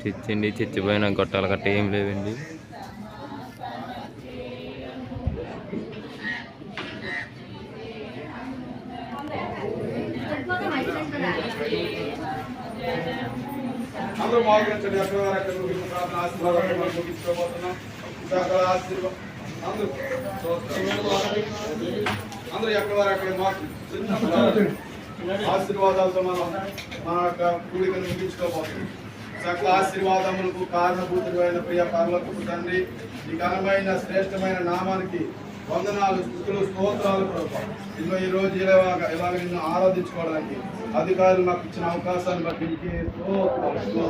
చిచ్చండి చిచ్చిపోయిన గొట్టాలు గట్ట ఏం లేవండి అందరూ మోకరించండి ఎక్కడ వారు అక్కడ ముగింపు ప్రార్థన ఆశీర్వాదాలు మనం ముగించుకోబోతున్నాం ఆశీర్వాదం అందరూ అందరూ ఎక్కడ వారు అక్కడ మోకరించండి. ఆశీర్వాదాలతో మనం మన యొక్క కూడికను ముగించుకోబోతున్నాం సకల ఆశీర్వాదములకు కారణభూతుడైన ప్రియ పర్లకు తండ్రి ఈ ఘనమైన శ్రేష్టమైన నామానికి వందనాలు స్థుతులు స్తోత్రాలు ప్రభు ఇదిగో ఈ రోజు ఇలాగ ఇలాగ నిన్ను ఆరాధించుకోవడానికి అధికారులు మాకు ఇచ్చిన అవకాశాన్ని బట్టి నీకే స్తోత్రాలు,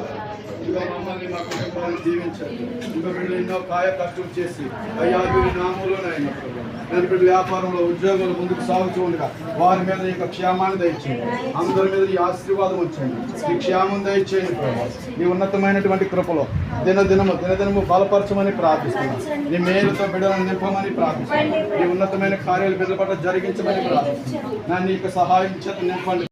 ఇదిగో మమ్మల్ని మా కుటుంబాన్ని జీవించండి ఇంకో వీళ్ళు ఎన్నో కాయ కష్టం చేసి అయ్యా వీరి నామంలోనే అయినప్పుడు ప్రభు వ్యాపారంలో ఉద్యోగులు ముందుకు సాగుతూ ఉండగా వారి మీద ఈ యొక్క క్షేమాన్ని దయచేయండి. అందరి మీద ఈ ఆశీర్వాదం వచ్చేయండి. ఈ క్షేమం దయచేయండి ప్రభావ ఈ ఉన్నతమైనటువంటి కృపలో దినదినము దినదినము బలపరచమని ప్రార్థిస్తున్నాను నీ మేలుతో బిడ్డలను నింపమని ప్రార్థిస్తున్నాను ఈ ఉన్నతమైన కార్యాలు బిడ్డల పట్ల జరిగించమని ప్రార్థిస్తున్నాను నా యొక్క సహాయం చేత నింపండి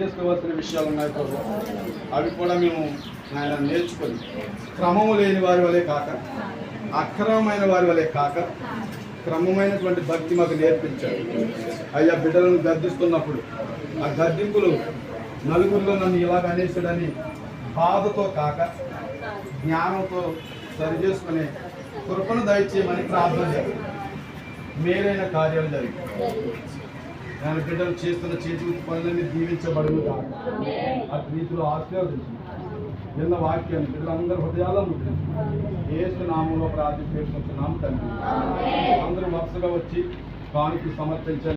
చేసుకోవాల్సిన విషయాలు ఉన్నాయి ప్రభు. అవి కూడా మేము ఆయన నేర్చుకొని క్రమము లేని వారి వలె కాక అక్రమమైన వారి వలె కాక క్రమమైనటువంటి భక్తి మాకు నేర్పించాడు అయ్యా బిడ్డలను గర్దిస్తున్నప్పుడు ఆ గర్దింపులు నలుగురిలో నన్ను ఇలాగ అనేసాడని బాధతో కాక జ్ఞానంతో సరి చేసుకునే కృపను దయచేయమని ప్రార్థన చేయాలి. మేలైన కార్యాలు జరిగాయి. ఆయన బిడ్డలు చేస్తున్న చేతి పనులన్నీ దీవించబడును ఆ రీతిలో ఆశీర్వదించు. నిన్న వాక్యాన్ని బిడ్డలందరూ హృదయాల్లో ముద్రించు. ఏసు నామంలో ప్రార్థన తండ్రి. అందరూ వరుసగా వచ్చి కానుక సమర్పించండి.